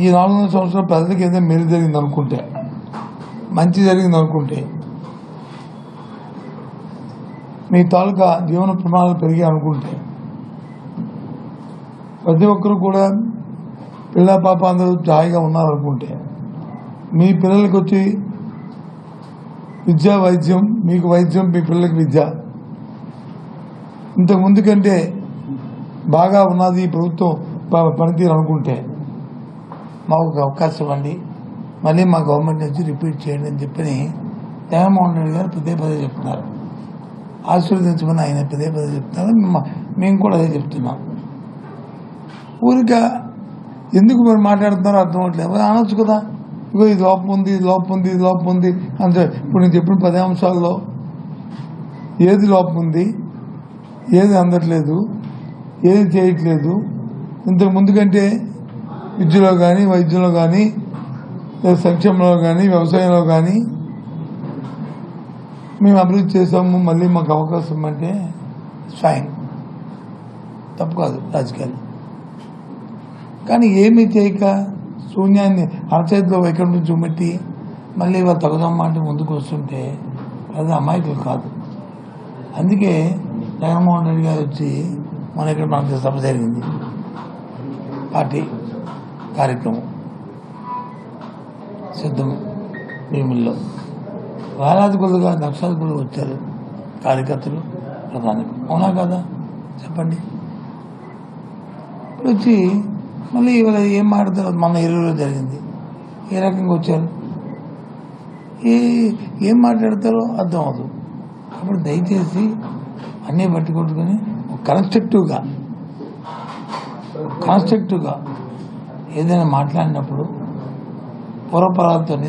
ఈ నాలుగున్నర సంవత్సరాలు ప్రజలకు ఏదైనా మేలు జరిగింది అనుకుంటే మంచి జరిగింది అనుకుంటే మీ తాలూకా జీవన ప్రమాణాలు పెరిగాయి అనుకుంటే ప్రతి ఒక్కరు కూడా పిల్ల పాప అందరూ హాయిగా ఉన్నారనుకుంటే మీ పిల్లలకి వచ్చి విద్యా వైద్యం మీకు వైద్యం మీ పిల్లలకి విద్య. ఇంతకు ముందు కంటే బాగా ఉన్నది ఈ ప్రభుత్వం ప- పనితీరు అనుకుంటే మాకు అవకాశం ఇవ్వండి మళ్ళీ మా గవర్నమెంట్ నుంచి రిపీట్ చేయండి అని చెప్పని జగన్మోహన్ రెడ్డి గారు పదే పదే చెప్తున్నారు. ఆశీర్వదించమని ఆయన పదే పదే చెప్తున్నారు. మేము- కూడా అదే చెప్తున్నాం. ఊరిక ఎందుకు మీరు మాట్లాడుతున్నారో అర్థం అవట్లేదు అనొచ్చు కదా. ఇగో ఇది లోపం ఉంది ఇది లోపం ఉంది ఇది లోపం ఉంది అంటే ఇప్పుడు నేను చెప్పిన పది అంశాల్లో ఏది లోపం ఉంది ఏది అందట్లేదు ఏది చేయట్లేదు ఇంతకు ముందు కంటే విద్యలో కానీ వైద్యంలో కానీ సంక్షేమంలో కానీ వ్యవసాయంలో కానీ మేము అభివృద్ధి చేసాము మళ్ళీ మాకు అవకాశం అంటే ఫైన్ తప్పు కాదు రాజకీయాలు. కానీ ఏమీ చేయక శూన్యాన్ని అరచేతిలో వైకుంఠం చూపెట్టి మళ్ళీ వాళ్ళు తగుదమ్మా అంటే ముందుకు వస్తుంటే అది అమాయకులు కాదు. అందుకే జగన్మోహన్ రెడ్డి గారు వచ్చి మన ఇక్కడ మనకి సభ జరిగింది. పార్టీ. కార్యక్రమం సిద్ధం భీముల్లో. వేలాది కొద్దిగా లక్షల కొద్దిగా వచ్చారు కార్యకర్తలు ప్రధానికి అవునా కదా? చెప్పండి. ఇప్పుడు వచ్చి మళ్ళీ ఇవాళ ఏం మాట్లాడతారు మన ఇరువులో జరిగింది. ఏ రకంగా వచ్చారు? ఏ ఏం మాట్లాడతారో అర్థం అవదు అప్పుడు దయచేసి అన్నీ పట్టుకొట్టుకొని కన్స్ట్రక్టివ్గా కాన్స్ట్రక్టివ్గా ఏదైనా మాట్లాడినప్పుడు పూర్వపరాలతో